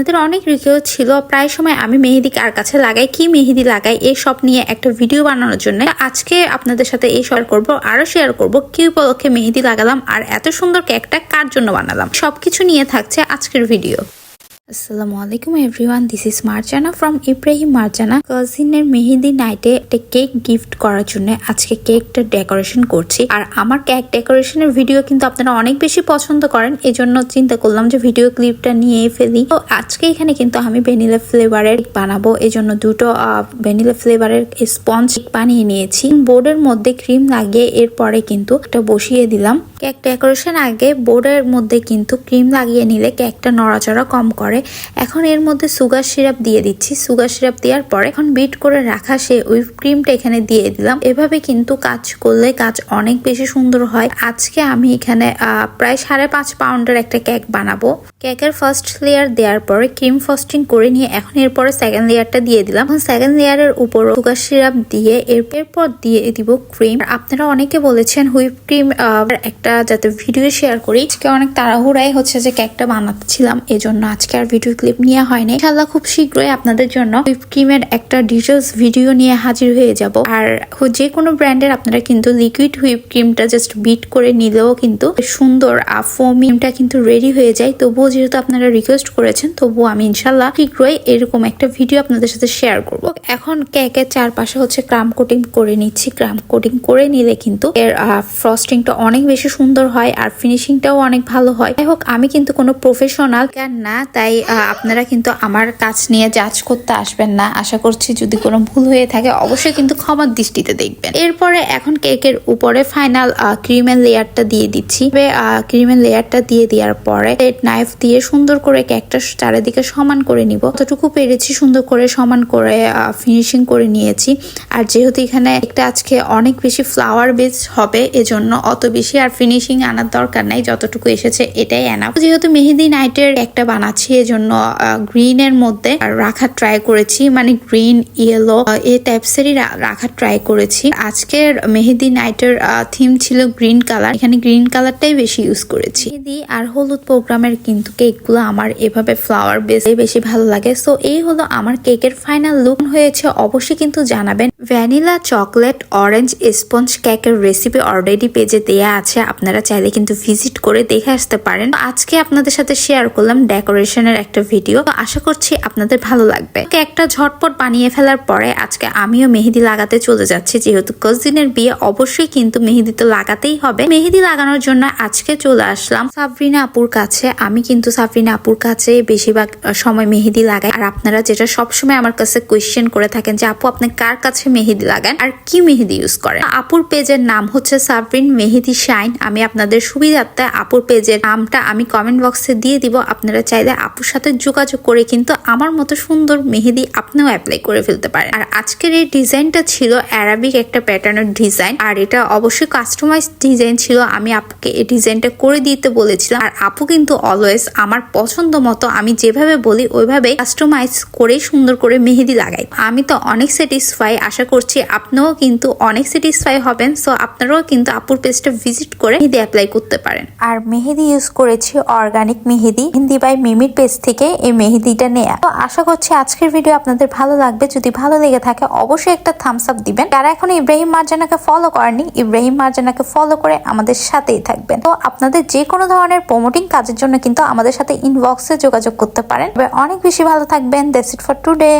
আপনাদের অনেক রিকোয়েস্ট ছিল। প্রায় সময় আমি মেহেদি কার কাছে লাগাই, কি মেহেদি লাগাই এসব সব নিয়ে একটা ভিডিও বানানোর জন্য। আজকে আপনাদের সাথে এই শেয়ার করব, আরও শেয়ার করব, কি উপলক্ষে মেহেদি লাগালাম, আর এত সুন্দর কেকটা কার জন্য বানালাম। সবকিছু নিয়ে থাকছে আজকের ভিডিও আসসালামু আলাইকুম everyone this is Marjana from Ibrahim Marjana কাজিনের মেহেদি নাইটে একটা কেক গিফট করার জন্য আজকে কেকটা ডেকোরেশন করছি। আর আমার কেক ডেকোরেশনের ভিডিও কিন্তু আপনারা অনেক বেশি পছন্দ করেন। এই জন্য চিন্তা করলাম যে ভিডিও ক্লিপটা নিয়ে ফেলি। তো আজকে এখানে কিন্তু আমি ভ্যানিলা ফ্লেভারের বানাবো। এই জন্য দুটো ভ্যানিলা ফ্লেভারের স্পঞ্জ বানিয়ে নিয়েছি। বোর্ডের মধ্যে ক্রিম লাগিয়ে এরপরে কিন্তু একটা বসিয়ে দিলাম। কেক ডেকোরেশন আগে বোর্ডের মধ্যে কিন্তু ক্রিম লাগিয়ে নিলে কেকটা নড়াচড়া কম করে। এখন এর মধ্যে সুগার সিরাপ দিয়ে দিচ্ছি। সুগার সিরাপ দেওয়ার পরে এখন বিট করে রাখা সে হুইপ ক্রিমটা এখানে দিয়ে দিলাম। এভাবে কিন্তু কাজ করলে কাজ অনেক বেশি সুন্দর হয়। আজকে আমি এখানে প্রায় সাড়ে পাঁচ পাউন্ডের একটা কেক বানাবো। কেকের ফার্স্ট লেয়ার দেওয়ার পরে ক্রিম ফস্টিং করে নিয়ে এখন এরপরে সেকেন্ড লেয়ারটা দিয়ে দিলাম। এখন সেকেন্ড লেয়ারের উপর সুগার সিরাপ দিয়ে এর- এরপর দিয়ে দিব ক্রিম আপনারা অনেকে বলেছেন হুইপ ক্রিম একটা যাতে ভিডিও শেয়ার করি। আজকে অনেক তাড়াহুড়াই হচ্ছে যে কেকটা বানাচ্ছিলাম। এজন্য আজকে আর ভিডিও ক্লিপ নেওয়া হয়নি। ইনশাল্লাহ খুব শীঘ্রই আপনাদের জন্য হুইপ ক্রিমের একটা ডিটেলস ভিডিও নিয়ে হাজির হয়ে যাব। আর যে কোনো ব্র্যান্ডের আপনারা কিন্তু লিকুইড হুইপ ক্রিমটা জাস্ট বিট করে নিলেও কিন্তু সুন্দর ফোমিমটা কিন্তু রেডি হয়ে যায়। তবুও যেহেতু আপনারা রিকোয়েস্ট করেছেন, তবুও আমি ইনশাল্লাহ শীঘ্রই এরকম একটা ভিডিও আপনাদের সাথে শেয়ার করব। এখন কেকের চারপাশে হচ্ছে ক্রাম কোটিং করে নিচ্ছি। ক্রাম কোটিং করে নিলে কিন্তু এর ফ্রস্টিংটা অনেক বেশি সুন্দর হয় আর ফিনিশিংটাও অনেক ভালো হয়। যাই হোক, আমি কিন্তু কোনো প্রফেশনাল না, তাই আপনারা কিন্তু আমার কাজ নিয়ে জাজ করতে আসবেন না। আশা করছি যদি কোনো ভুল হয়ে থাকে, অবশ্যই কিন্তু ক্ষমার দৃষ্টিতে দেখবেন। এরপরে এখন কেকের উপরে ফাইনাল ক্রিমের লেয়ারটা দিয়ে দিচ্ছি। ক্রিমের লেয়ারটা দিয়ে দেওয়ার পরে নাইফ দিয়ে সুন্দর করে কেকটা চারিদিকে সমান করে নিব। যতটুকু পেরেছি সুন্দর করে সমান করে ফিনিশিং করে নিয়েছি। আর যেহেতু এখানে একটা আজকে অনেক বেশি ফ্লাওয়ার বেস হবে, এজন্য অত বেশি আর ফিনিশিং আনার দরকার নাই। যতটুকু এসেছে এটাই আনা যেহেতু মেহেদি নাইটের একটা বানাচ্ছি এজন্য গ্রিন এর মধ্যে রাখার ট্রাই করেছি মানে গ্রিন ইয়েলো এই টাইপসেরই রাখার ট্রাই করেছি। আজকের মেহেদি নাইটের থিম ছিল গ্রিন কালার এখানে গ্রিন কালারটাই বেশি ইউজ করেছি। মেহেদি আর হলুদ প্রোগ্রামের কিন্তু কেকগুলো আমার এভাবে ফ্লাওয়ার বেসে বেশি ভালো লাগে। সো এই হলো আমার কেকের ফাইনাল লুক হয়েছে অবশ্যই কিন্তু জানাবেন। ভ্যানিলা চকলেট অরেঞ্জ স্পঞ্জ কেকের রেসিপি অলরেডি পেজে দেয়া আছে। আপনারা চাইলে কিন্তু ভিজিট করে দেখে আসতে পারেন। আজকে আপনাদের সাথে শেয়ার করলাম ডেকোরেশনের একটা ভিডিও। আশা করছি আপনাদের ভালো লাগবে। কেকটা ঝটপট বানিয়ে ফেলার পরে আজকে আমিও মেহেদি লাগাতে চলে যাচ্ছি। যেহেতু কজিনের বিয়ে অবশ্যই কিন্তু মেহেদি তো লাগাতেই হবে। মেহেদি লাগানোর জন্য আজকে চলে আসলাম সাবরিনা আপুর কাছে। আমি কিন্তু সাবরিনা আপুর কাছে বেশিরভাগ সময় মেহেদি লাগাই। আর আপনারা যেটা সবসময় আমার কাছে কোয়েশ্চেন করে থাকেন যে, আপু, আপনি কার কাছে মেহেদি লাগান? আর কি মেহেদি ইউজ করেন? আপুর পেজের নাম হচ্ছে সাবরিন মেহেদি শাইন। আমি আপনাদের সুবিধার্থে আপুর পেজের নামটা আমি কমেন্ট বক্সে দিয়ে দিব। আপনারা চাইলে আপুর সাথে যোগাযোগ করে কিন্তু আমার মতো সুন্দর মেহেদি আপনিও অ্যাপ্লাই করে ফেলতে পারেন। আর আজকের এই ডিজাইনটা ছিল অ্যারাবিক একটা প্যাটার্নের ডিজাইন। আর এটা অবশ্যই কাস্টমাইজ ডিজাইন ছিল। আমি আপুকে এই ডিজাইনটা করে দিতে বলেছিলাম। আর আপু কিন্তু অলওয়েজ আমার পছন্দ মতো আমি যেভাবে বলি ওইভাবে কাস্টমাইজ করে সুন্দর করে মেহেদি লাগাই। আমি তো অনেক স্যাটিসফাই আশা করছি আপনিও কিন্তু অনেক স্যাটিসফাই হবেন। সো আপনারাও কিন্তু আপুর পেজটা ভিজিট করে মেহেদি অ্যাপ্লাই করতে পারেন। আর মেহেদি ইউজ করেছি অর্গানিক মেহেদি। হিন্দি বাই মিমির পেজ থেকে এই মেহেদিটা নেয়া। তো আশা করছি আজকের ভিডিও আপনাদের ভালো লাগবে। যদি ভালো লেগে থাকে, অবশ্যই একটা থামস আপ দিবেন। যারা এখন ইব্রাহিম মার্জানাকে ফলো করেনি ইব্রাহিম মার্জানাকে ফলো করে আমাদের সাথেই থাকবেন। তো আপনাদের যে কোনো ধরনের প্রমোটিং কাজের জন্য কিন্তু আমাদের সাথে ইনবক্সে যোগাযোগ করতে পারেন। অনেক বেশি ভালো থাকবেন। That's it for today.